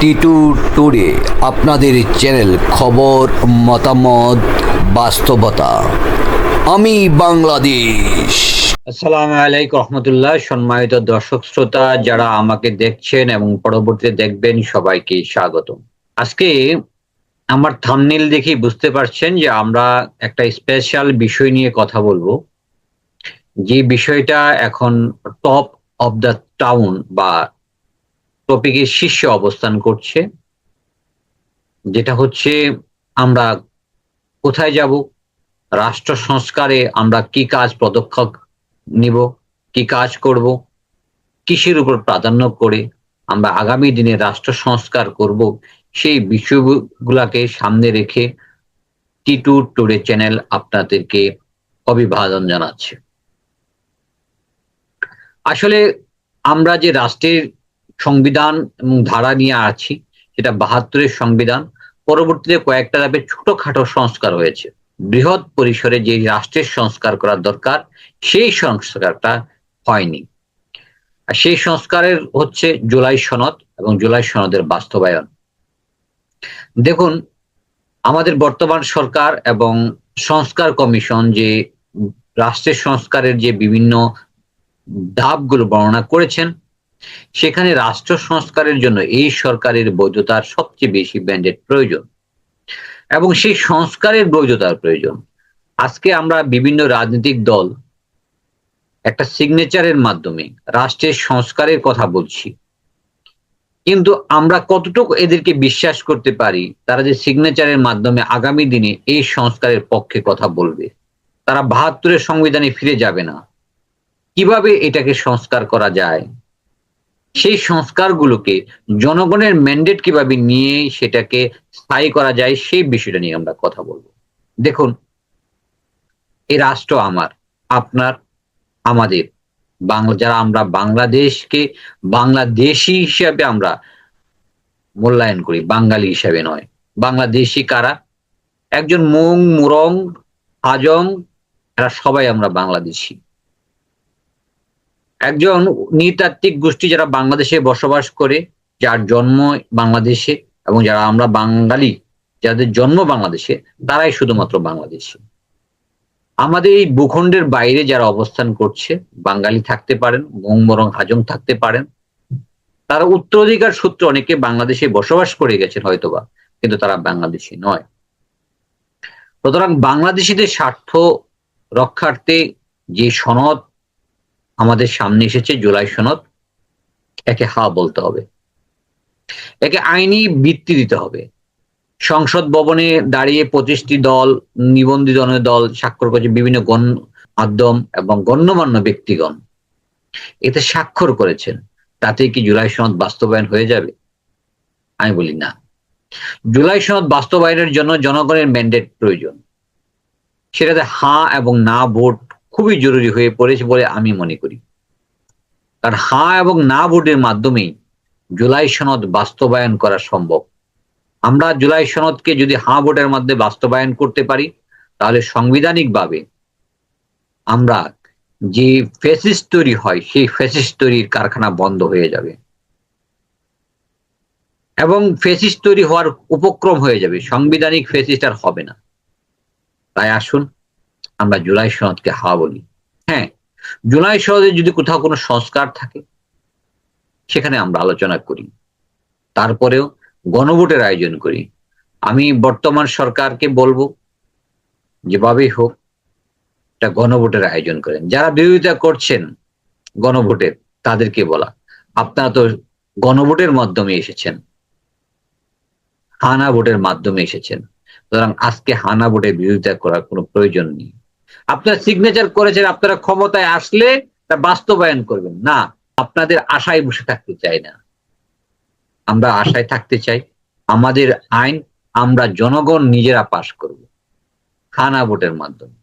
Titu today আপনাদের channel খবর, মতামত, বাস্তবতা। আমি বাংলাদেশ। আসসালামু আলাইকুম রহমতুল্লাহ। সম্মানিত দর্শক শ্রোতা, যারা আমাকে দেখছেন এবং পরবর্তীতে দেখবেন, সবাইকে স্বাগত আজকে আমার থামনেল দেখেই বুঝতে পারছেন যে আমরা একটা স্পেশাল বিষয় নিয়ে কথা বলব। যে বিষয়টা এখন টপ অফ দ্য টাউন বা টপিকের শীর্ষে অবস্থান করছে, যেটা হচ্ছে আমরা কোথায় যাব, রাষ্ট্র সংস্কারে আমরা কি কাজ পদক্ষেপ নিব, কি কাজ করব, কিসের উপর প্রাধান্য করে আমরা আগামী দিনে রাষ্ট্র সংস্কার করব, সেই বিষয়গুলাকে সামনে রেখে টি টু টুডে চ্যানেল আপনাদেরকে অভিবাদন জানাচ্ছে। আসলে আমরা যে রাষ্ট্রের সংবিধান এবং ধারা নিয়ে আছি সেটা বাহাত্তরের সংবিধান। পরবর্তীতে কয়েকটা ধাপে ছোটখাটো সংস্কার হয়েছে। বৃহৎ পরিসরে যে রাষ্ট্রের সংস্কার করার দরকার, সেই সংস্কারটা হয়নি। আর সেই সংস্কারের হচ্ছে জুলাই সনদ এবং জুলাই সনদের বাস্তবায়ন। দেখুন, আমাদের বর্তমান সরকার এবং সংস্কার কমিশন যে রাষ্ট্রের সংস্কারের যে বিভিন্ন ধাপগুলো বর্ণনা করেছেন সেখানে রাষ্ট্র সংস্কারের জন্য এই সরকারের বৈধতার সবচেয়ে বেশি ব্যান্ডেড প্রয়োজন। এবং সেই সংস্কারের বৈধতার প্রয়োজন। আজকে আমরা বিভিন্ন রাজনৈতিক দল একটা সিগনেচারের মাধ্যমে রাষ্ট্রের সংস্কারের কথা বলছি। কিন্তু আমরা কতটুকু এদেরকে বিশ্বাস করতে পারি, তারা যে সিগনেচারের মাধ্যমে আগামী দিনে এই সংস্কারের পক্ষে কথা বলবে? তারা বাহাত্তরের সংবিধানে ফিরে যাবে না। কীভাবে এটাকে সংস্কার করা যায়? সেই সংস্কারগুলোকে জনগণের ম্যান্ডেট কীভাবে নিয়ে সেটাকে স্থায়ী করা যায় সেই বিষয়টা নিয়ে আমরা কথা বলব। দেখুন এই রাষ্ট্র আমার, আপনার, আমাদের। বাংলা, যারা আমরা বাংলাদেশকে, বাংলাদেশি হিসাবে আমরা মূল্যায়ন করি, বাঙালি হিসাবে নয়। বাংলাদেশি কারা? একজন মুং মুরং, হাজং, এরা সবাই আমরা বাংলাদেশি। একজন নৃতাত্ত্বিক গোষ্ঠী যারা বাংলাদেশে বসবাস করে, যার জন্ম বাংলাদেশে এবং যারা আমরা বাঙালি, যাদের জন্ম বাংলাদেশে, তারাই শুধুমাত্র বাংলাদেশি। আমাদের এই ভূখণ্ডের বাইরে যারা অবস্থান করছে, বাঙালি থাকতে পারেন মংমরং হাজং থাকতে পারেন, তারা উত্তরাধিকার সূত্রে অনেকে বাংলাদেশে বসবাস করে গেছেন হয়তোবা, কিন্তু তারা বাংলাদেশি নয়। সুতরাং বাংলাদেশিদের স্বার্থ রক্ষার্থে যে সনদ আমাদের সামনে এসেছে জুলাই সনদ। একে হা বলতে হবে। একে আইনি বৃত্তি দিতে হবে। সংসদ ভবনে দাঁড়িয়ে পঁচিশটি দল, নিবন্ধিত দল স্বাক্ষর করেছে বিভিন্ন গণ মাধ্যম এবং গণ্যমান্য ব্যক্তিগণ। এতে স্বাক্ষর করেছেন। তাতে কি জুলাই সনদ বাস্তবায়ন হয়ে যাবে? আমি বলি না। জুলাই সনদ বাস্তবায়নের জন্য জনগণের ম্যান্ডেট প্রয়োজন। সেটাতে হা এবং না ভোট খুবই জরুরি হয়ে পড়েছে বলে আমি মনে করি। কারণ হা এবং না ভোটের মাধ্যমেই জুলাই সনদ বাস্তবায়ন করা সম্ভব। আমরা জুলাই সনদকে যদি হা ভোটের মধ্যে বাস্তবায়ন করতে পারি, তাহলে সাংবিধানিকভাবে আমরা যে ফেসিস তৈরি হয়, সেই ফেসিস তৈরির কারখানা বন্ধ হয়ে যাবে। এবং ফেসিস তৈরি হওয়ার উপক্রম হয়ে যাবে। সাংবিধানিক ফেসিস্ট আর হবে না। তাই আসুন আমরা জুলাই সনদকে হাওয়া বলি। হ্যাঁ জুলাই সনদে যদি কোথাও কোনো সংস্কার থাকে, সেখানে আমরা আলোচনা করি। তারপরেও গণভোটের আয়োজন করি। আমি বর্তমান সরকারকে বলব, যেভাবেই হোক, একটা গণভোটের আয়োজন করেন। যারা বিরোধিতা করছেন গণভোটের তাদেরকে বলা। আপনারা তো গণভোটের মাধ্যমে এসেছেন। হানা ভোটের মাধ্যমে এসেছেন। সুতরাং আজকে হানা ভোটের বিরোধিতা করার কোনো প্রয়োজন নেই। আপনারা সিগনেচার করেছেন, আপনারা ক্ষমতায় আসলে তা বাস্তবায়ন করবেন। না, আপনাদের আশায় বসে থাকতে চাই না। আমরা আশায় থাকতে চাই, আমাদের আইন আমরা জনগণ নিজেরা পাশ করব খানা ভোটের মাধ্যমে।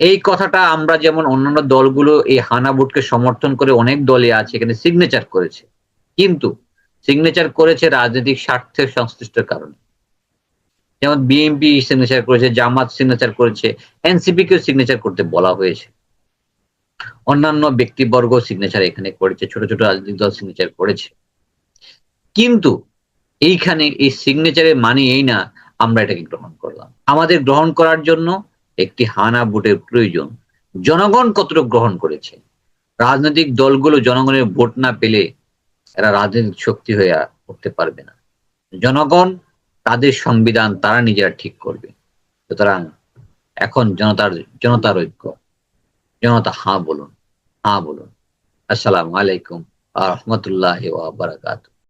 এই কথাটা আমরা যেমন অন্যান্য দলগুলো এই হানা ভোটকে সমর্থন করে অনেক দলই আছে, এখানে সিগনেচার করেছে। কিন্তু সিগনেচার করেছে রাজনৈতিক স্বার্থের সংশ্লিষ্ট কারণে। যেমন বিএনপি সিগনেচার করেছে, জামাত সিগনেচার করেছে এনসিপি কেও সিগনেচার করতে বলা হয়েছে। অন্যান্য ব্যক্তিবর্গ সিগনেচার এখানে করেছে, ছোট ছোট রাজনৈতিক দল সিগনেচার করেছে। কিন্তু এইখানে এই সিগনেচারের মানে এই না আমরা এটাকে গ্রহণ করলাম। আমাদের গ্রহণ করার জন্য একটি হানা ভোটের প্রয়োজন। জনগণ কতটুকু গ্রহণ করেছে? রাজনৈতিক দলগুলো জনগণের ভোট না পেলে এরা রাজনৈতিক শক্তি হয়ে উঠতে পারবে না। জনগণ তাদের সংবিধান তারা নিজেরা ঠিক করবে। সুতরাং এখন জনতার জনতার ঐক্য। জনতা, হা বলুন হা বলুন। আসসালামু আলাইকুম আহমতুল্লাহ বারাকাতু